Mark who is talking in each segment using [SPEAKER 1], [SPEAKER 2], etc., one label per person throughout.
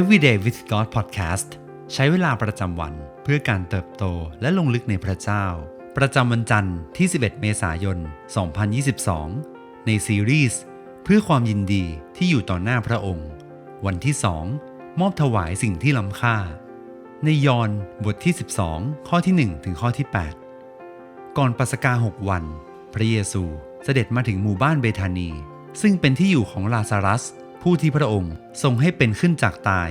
[SPEAKER 1] Everyday with God Podcast ใช้เวลาประจำวันเพื่อการเติบโตและลงลึกในพระเจ้า ประจำวันจันทร์ที่ 11 เมษายน 2022 ในซีรีส์เพื่อความยินดีที่อยู่ต่อหน้าพระองค์ วันที่ 2 มอบถวายสิ่งที่ล้ำค่า ในยอห์นบทที่ 12 ข้อที่ 1 ถึงข้อที่ 8 ก่อนปัสกาหกวัน พระเยซูเสด็จมาถึงหมู่บ้านเบธานี ซึ่งเป็นที่อยู่ของลาซารัส ผู้ที่พระองค์ทรงให้เป็นขึ้นจากตาย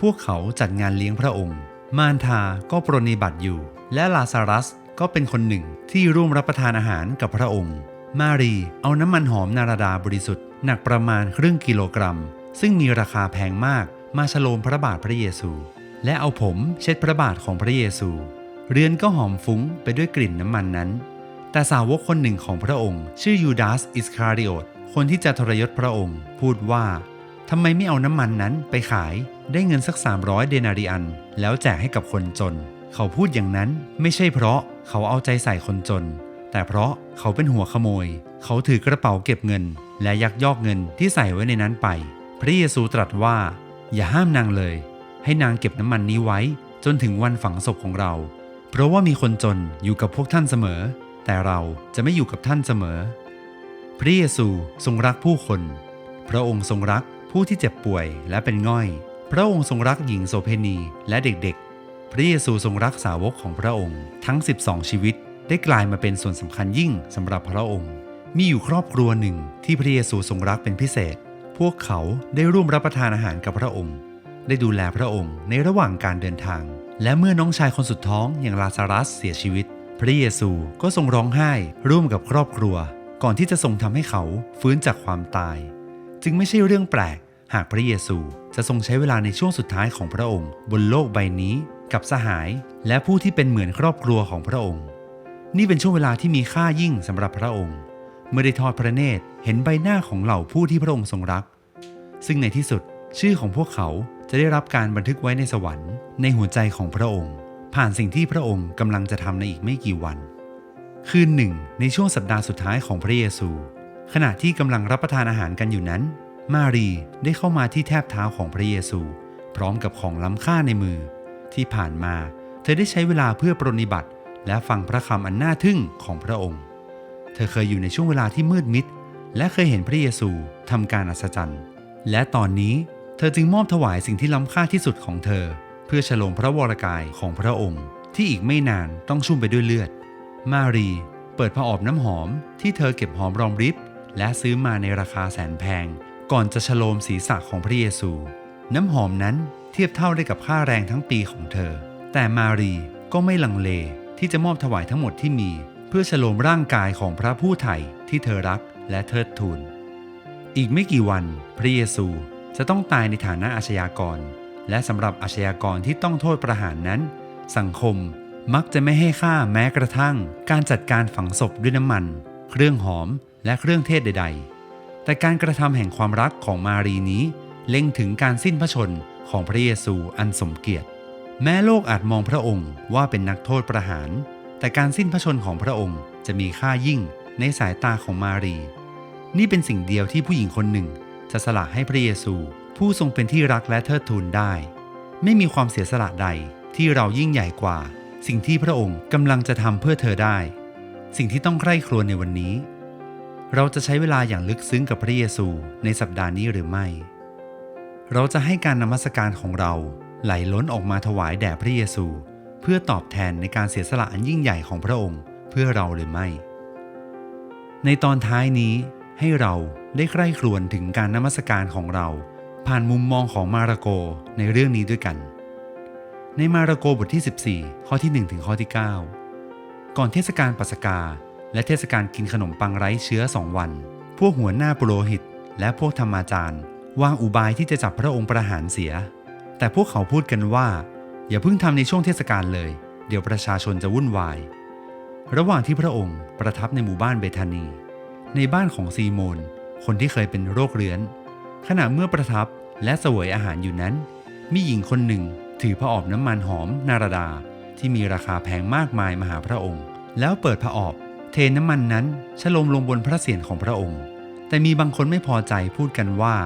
[SPEAKER 1] พวกเขาจัดงานเลี้ยงพระองค์ มารทาก็ปรนนิบัติอยู่ และลาซารัสก็เป็นคนหนึ่งที่ร่วมรับประทานอาหารกับพระองค์ มารีเอาน้ำมันหอมนาราดาบริสุทธิ์หนักประมาณครึ่งกิโลกรัม ซึ่งมีราคาแพงมากมาฉโลมพระบาทพระเยซู และเอาผมเช็ดพระบาทของพระเยซู เรือนก็หอมฟุ้งไปด้วยกลิ่นน้ำมันนั้น แต่สาวกคนหนึ่งของพระองค์ ชื่อยูดาสอิสคาริโอต คนที่จะทรยศพระองค์ พูดว่าทำไมไม่เอาน้ำมันนั้นไปขายได้เงินสัก 300 เดนาริอัน แล้วแจกให้กับคนจน เขาพูดอย่างนั้นไม่ใช่เพราะเขาเอาใจใส่คนจน แต่เพราะเขาเป็นหัวขโมย เขาถือกระเป๋าเก็บเงิน และยักยอกเงินที่ใส่ไว้ในนั้นไป พระเยซูตรัสว่า อย่าห้ามนางเลย ให้นางเก็บน้ำมันนี้ไว้ จนถึงวันฝังศพของเรา เพราะว่ามีคนจนอยู่กับพวกท่านเสมอ แต่เราจะไม่อยู่กับท่านเสมอ พระเยซูทรงรักผู้คน พระองค์ทรงรักผู้ที่เจ็บป่วยและเป็นง่อย พระองค์ทรงรักหญิงโสเพณีและเด็กๆ พระเยซูทรงรักสาวกของพระองค์ทั้ง 12 ชีวิต ได้กลายมาเป็นส่วนสำคัญยิ่งสำหรับพระองค์ มีอยู่ครอบครัวหนึ่งที่พระเยซูทรงรักเป็นพิเศษ พวกเขาได้ร่วมรับประทานอาหารกับพระองค์ ได้ดูแลพระองค์ในระหว่างการเดินทาง และเมื่อน้องชายคนสุดท้องอย่างลาซารัสเสียชีวิต พระเยซูก็ทรงร้องไห้ร่วมกับครอบครัว ก่อนที่จะทรงทำให้เขาฟื้นจากความตาย จึงไม่ใช่เรื่องแปลก หากพระเยซูจะทรงใช้เวลาในช่วงสุดท้ายของพระองค์ บนโลกใบนี้ กับสหาย และผู้ที่เป็นเหมือนครอบครัวของพระองค์ นี่เป็นช่วงเวลาที่มีค่ายิ่งสำหรับพระองค์ เมื่อได้ทอดพระเนตรเห็นใบหน้าของเหล่าผู้ที่พระองค์ทรงรัก ซึ่งในที่สุดชื่อของพวกเขาจะได้รับการบันทึกไว้ในสวรรค์ ในหัวใจของพระองค์ ผ่านสิ่งที่พระองค์กำลังจะทำในอีกไม่กี่วัน คืนหนึ่ง ในช่วงสัปดาห์สุดท้ายของพระเยซู ขณะที่กำลังรับประทานอาหารกันอยู่นั้น มารีได้เข้ามาที่แทบเท้าของพระเยซู พร้อมกับของล้ำค่าในมือ ที่ผ่านมา เธอได้ใช้เวลาเพื่อปรนนิบัติ และฟังพระคำอันน่าทึ่งของพระองค์ เธอเคยอยู่ในช่วงเวลาที่มืดมิด และเคยเห็นพระเยซูทำการอัศจรรย์ และตอนนี้เธอจึงมอบถวายสิ่งที่ล้ำค่าที่สุดของเธอ เพื่อฉลองพระวรกายของพระองค์ ที่อีกไม่นานต้องชุ่มไปด้วยเลือด มารี เปิดผ้าอบน้ำหอมที่เธอเก็บหอมรอมริบ และซื้อมาในราคาแสนแพง ก่อนจะฉโลมศีรษะของพระเยซู น้ำหอมนั้นเทียบเท่าได้กับค่าแรงทั้งปีของเธอ แต่มารีก็ไม่ลังเลที่จะมอบถวายทั้งหมดที่มี เพื่อฉโลมร่างกายของพระผู้ไถ่ที่เธอรักและเทิดทูนอีกไม่กี่วันพระเยซูจะต้องตายในฐานะอาชญากร และสำหรับอาชญากรที่ต้องโทษประหารนั้น สังคม มักจะไม่ให้ค่าแม้กระทั่ง การจัดการฝังศพด้วยน้ำมัน เครื่องหอมและเครื่องเทศใด ๆ แต่การกระทำแห่งความรักของมารีนี้ เล็งถึงการสิ้นพระชนของพระเยซูอันสมเกียรติ แม้โลกอาจมองพระองค์ว่าเป็นนักโทษประหาร แต่การสิ้นพระชนของพระองค์จะมีค่ายิ่งในสายตาของมารี นี่เป็นสิ่งเดียวที่ผู้หญิงคนหนึ่ง จะสละให้พระเยซู ผู้ทรงเป็นที่รักและเทิดทูนได้ ไม่มีความเสียสละใดที่เรายิ่งใหญ่กว่า สิ่งที่พระองค์กำลังจะทำเพื่อเธอได้ สิ่งที่ต้องใคร่ครวญในวันนี้ เราจะใช้เวลาอย่างลึกซึ้งกับพระเยซูในสัปดาห์นี้หรือไม่ เราจะให้การนมัสการของเราไหลล้นออกมาถวายแด่พระเยซู เพื่อตอบแทนในการเสียสละอันยิ่งใหญ่ของพระองค์เพื่อเราหรือไม่ ในตอนท้ายนี้ให้เราได้ใคร่ครวญถึงการนมัสการของเรา ผ่านมุมมองของมาระโกในเรื่องนี้ด้วยกัน ในมาระโกบทที่ 14 ข้อที่ 1 ถึงข้อที่ 9 ก่อนเทศกาลปัสกา และเทศกาลกินขนมปังไร้เชื้อสองวัน พวกหัวหน้าปุโรหิต และพวกธรรมาจารย์ วางอุบายที่จะจับพระองค์ประหารเสีย แต่พวกเขาพูดกันว่า อย่าเพิ่งทำในช่วงเทศกาลเลย เดี๋ยวประชาชนจะวุ่นวาย ระหว่างที่พระองค์ประทับในหมู่บ้านเบธานี ในบ้านของซีโมน คนที่เคยเป็นโรคเรื้อน ขณะเมื่อประทับและเสวยอาหารอยู่นั้น มีหญิงคนหนึ่ง ถือผ้าออบน้ำมันหอมนาราดาที่มีราคาแพงมากมายมาหาพระองค์ แล้วเปิดผ้าออบ เทน้ำมันนั้นฉลมลงบนพระเศียรของพระองค์ แต่มีบางคนไม่พอใจพูดกันว่า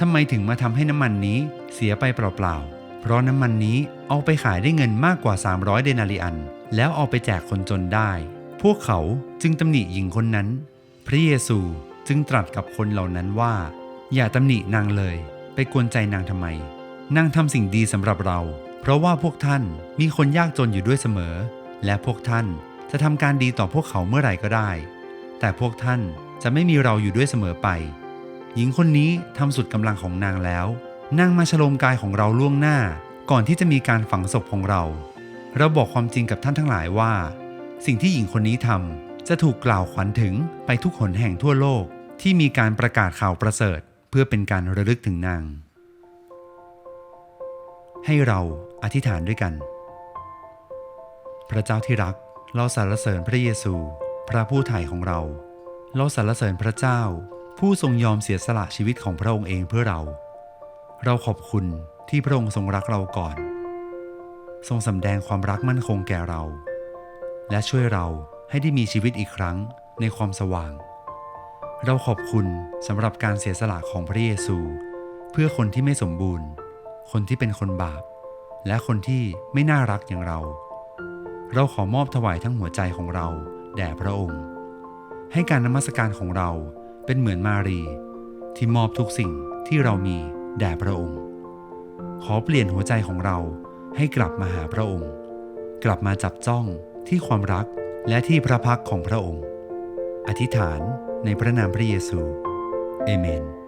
[SPEAKER 1] ทำไมถึงมาทำให้น้ำมันนี้เสียไปเปล่าๆ เพราะน้ำมันนี้เอาไปขายได้เงินมากกว่า 300 เดนาริอัน แล้วเอาไปแจกคนจนได้ พวกเขาจึงตำหนิหญิงคนนั้น พระเยซูจึงตรัสกับคนเหล่านั้นว่า อย่าตำหนินางเลย ไปกวนใจนางทำไม นางทำสิ่งดีสำหรับเรา เพราะว่าพวกท่านมีคนยากจนอยู่ด้วยเสมอ และพวกท่านจะทำการดีต่อพวกเขาเมื่อไหร่ก็ได้ แต่พวกท่านจะไม่มีเราอยู่ด้วยเสมอไป หญิงคนนี้ทำสุดกำลังของนางแล้ว นางมาฉลมกายของเราล่วงหน้า ก่อนที่จะมีการฝังศพของเรา เราบอกความจริงกับท่านทั้งหลายว่า สิ่งที่หญิงคนนี้ทำจะถูกกล่าวขวัญถึงไปทุกหนแห่งทั่วโลกที่มีการประกาศข่าวประเสริฐ เพื่อเป็นการระลึกถึงนาง ให้เราอธิษฐานด้วยกัน พระเจ้าที่รัก เราสรรเสริญพระเยซู พระผู้ไถ่ของเรา เราสรรเสริญพระเจ้า ผู้ทรงยอมเสียสละชีวิตของพระองค์เองเพื่อเรา เราขอบคุณที่พระองค์ทรงรักเราก่อน ทรงสำแดงความรักมั่นคงแก่เรา และช่วยเราให้ได้มีชีวิตอีกครั้งในความสว่าง เราขอบคุณสำหรับการเสียสละของพระเยซู เพื่อคนที่ไม่สมบูรณ์ คนที่เป็นคนบาป และคนที่ไม่น่ารักอย่างเรา เราขอมอบถวายทั้งหัวใจของเรา แด่พระองค์ ให้การนมัสการของเราเป็นเหมือนมารี ที่มอบทุกสิ่งที่เรามีแด่พระองค์ ขอเปลี่ยนหัวใจของเราให้กลับมาหาพระองค์ กลับมาจับจ้องที่ความรักและที่พระพักของพระองค์ อธิษฐานในพระนามพระเยซู เอเมน